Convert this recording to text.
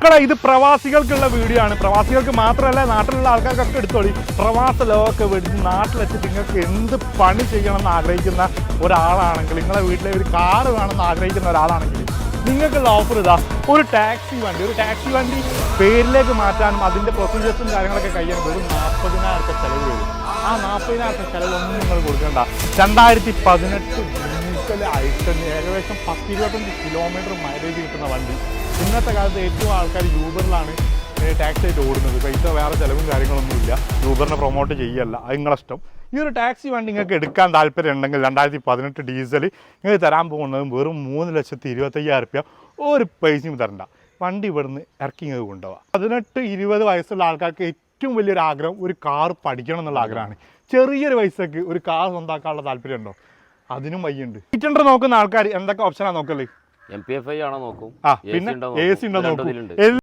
മക്കളെ ഇത് പ്രവാസികൾക്കുള്ള വീഡിയോ ആണ്. പ്രവാസികൾക്ക് മാത്രമല്ല നാട്ടിലുള്ള ആൾക്കാർക്കൊക്കെ എടുത്തോളി. പ്രവാസ ലോകമൊക്കെ വെടിച്ച് നാട്ടിലെത്തി നിങ്ങൾക്ക് എന്ത് പണി ചെയ്യണമെന്ന് ആഗ്രഹിക്കുന്ന ഒരാളാണെങ്കിൽ നിങ്ങളെ വീട്ടിലെ ഒരു കാറ് വേണമെന്ന് ആഗ്രഹിക്കുന്ന ഒരാളാണെങ്കിൽ നിങ്ങൾക്കുള്ള ഓഫർ ഇതാ. ഒരു ടാക്സി വണ്ടി. ഒരു ടാക്സി വണ്ടി പേരിലേക്ക് മാറ്റാനും അതിന്റെ പ്രൊസീജിയേഴ്സും കാര്യങ്ങളൊക്കെ കഴിയാൻ വെറും നാൽപ്പതിനായിരത്തെ ചിലവ് വരും. ആ നാൽപ്പതിനായിരത്തെ ചിലവൊന്നും നിങ്ങൾ കൊടുക്കണ്ട. രണ്ടായിരത്തി പതിനെട്ട് ഡീസൽ അയക്കുന്ന ഏകദേശം പത്തിരുപത്തഞ്ച് കിലോമീറ്റർ മൈലേജ് കിട്ടുന്ന വണ്ടി. ഇന്നത്തെ കാലത്ത് ഏറ്റവും ആൾക്കാർ യൂബറിലാണ് ടാക്സി ആയിട്ട് ഓടുന്നത്. പൈസ വേറെ ചിലവും കാര്യങ്ങളൊന്നുമില്ല യൂബറിനെ പ്രൊമോട്ട് ചെയ്യല്ല. അത് നിങ്ങളെ ഈ ഒരു ടാക്സി വണ്ടി നിങ്ങൾക്ക് എടുക്കാൻ താല്പര്യം ഉണ്ടെങ്കിൽ രണ്ടായിരത്തി പതിനെട്ട് ഡീസൽ നിങ്ങൾക്ക് തരാൻ പോകുന്നതും വെറും മൂന്ന് ലക്ഷത്തി ഇരുപത്തയ്യായിരം റുപ്യ ഒരു പൈസയും തരണ്ട. വണ്ടി ഇവിടുന്ന് ഇറക്കി നിങ്ങൾക്ക് കൊണ്ടുപോകാം പതിനെട്ട് ഇരുപത് വയസ്സുള്ള ആൾക്കാർക്ക് ഏറ്റവും വലിയൊരു ആഗ്രഹം ഒരു കാർ പഠിക്കണം എന്നുള്ള ആഗ്രഹമാണ്. ചെറിയൊരു പൈസക്ക് ഒരു കാർ സ്വന്തമാക്കാനുള്ള താല്പര്യം ഉണ്ടോ അതിനും വയ്യുണ്ട് സീറ്റണ്ടർ നോക്കുന്ന ആൾക്കാർ എന്തൊക്കെ ഓപ്ഷനാണ് നോക്കല്ലേ എം പി എഫ് ഐ ആണോ നോക്കും ആ പിന്നെ എ. സി ഉണ്ടോ നോക്കൂ.